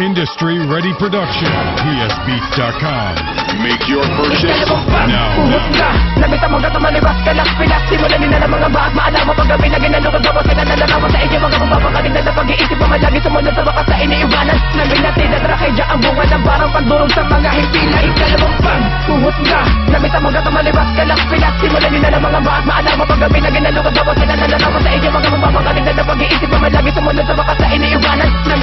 Industry Ready Production. PSBeats.com. Make your purchase now. Uhot now. ka, nabita mo gato malibas ka lang Pinas, simulan nila ng mga bahat Maalam mo paggabi na ginalugod Bawat ka na nalalaman sa inyo Mga mapapakaling na napag-iisip mo Malagi sumunod sa bakas sa iniiwanan Namin natin na trahedya ang bunga ng parang pandurog sa mga hipila Ikalawang pang, uhot ka, nabita mo gato malibas ka lang Pinas, simulan nila ng mga bahat Maalam mo paggabi na ginalugod Bawat ka na nalalaman sa inyo Mga mapapakaling na napag-iisip mo Malagi sumunod sa bakas sa iniiwanan Namin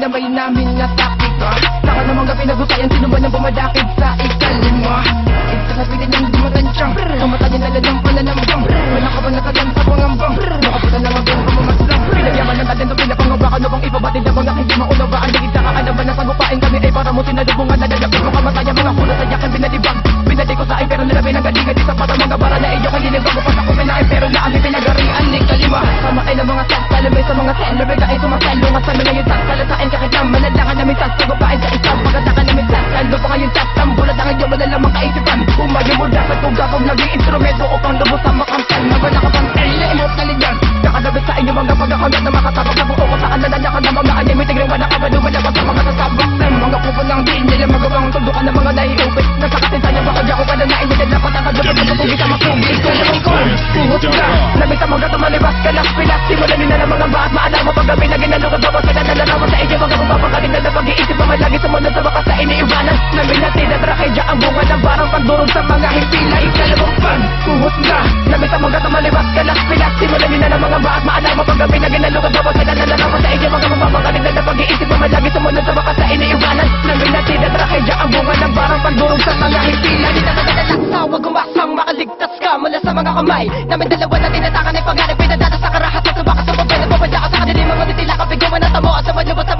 ginamay namin na taktika Saka naman ka pinagutayan Sino ba nang bumadakit sa ikalima? Ito sa pilit niyang dumatansyang Kamata niya nalalang pananambang. Wala ka ba nakagan sa pangambang? Nakaputa na nga kung pamamaslang Pinagyaman ng talento pinapangawakan Ano bang ibabatid na mga hindi maunawaan. Ligid sa kaalam ba na sagupain kami ay para mo sinalubungan Nalalapit mo kamatayan mga puno sa yakin binalibag Binali ko sa akin pero nalabi ng galingan Di sa pata mga bara na iyo Mga pagkakamit na makatabang sa buo Sa kanila ka na mga anime Tigre wala ka ba Lumalabas sa mga sasabak ng mga pupo ng di nila magawang Tundukan ng mga naiupit Nasa katisan niya baka ko pa na nain kamay Namin dalawa na tinatakan ay pangarap Pinadala sa karahat sa subakas sa pagpena Babadya ka sa kanila mga titila Kapigawan at tamo. At sa malubot sa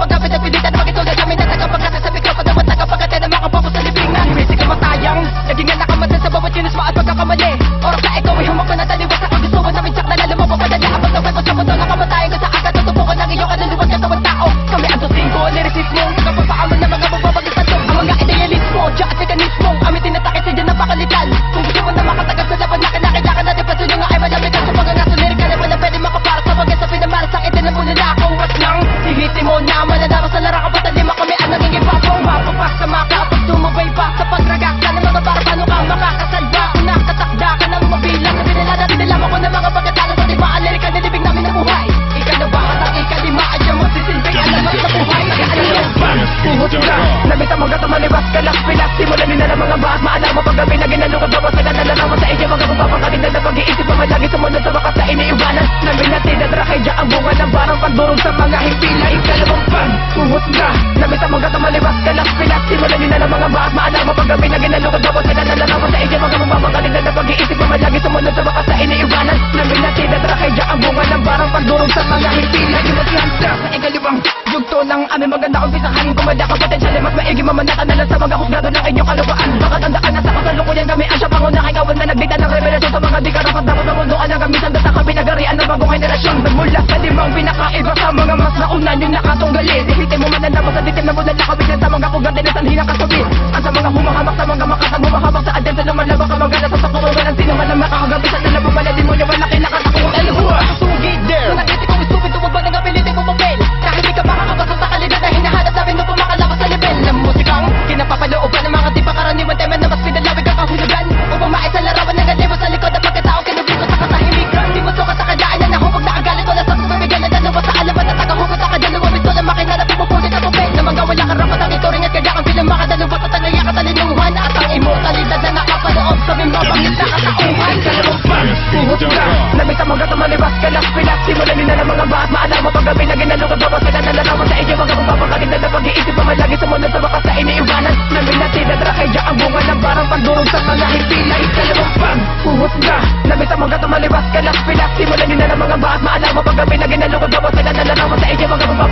Nabita mo gato malibas ka lang Pilas Simulan nila ng mga Yugto ng aming maganda umpisahan Kumada ka potensyal mas maigi mamanatan na lang sa mga husgado ng inyong kalupaan Baka tandaan na sa kasalukuyan kami ang siya pangunang ikawan na nagdita ng revelasyon sa mga di karapat dapat sa mundo ang gamitan Data kami nagarian ng bagong henerasyon. Nagmula sa limang pinakaiba sa mga mas nauna yung nakatunggali Dihitin mo man ang dapat sa ditim na mula nakabigyan sa mga pugan din at sanhinang kasubi. Ang sa mga humahamak sa mga makatang humahamak sa adyan sa lumalabang ka magana sa sakurungan Ang sino man ang makakagabi Tuhot ka Nabita mo gato malibas ka lang Pilas Simulan nila ng mga bahat Maalam mo paggabi na ginalugod Bawat ka na nalalaman sa inyo Mga mapapakaling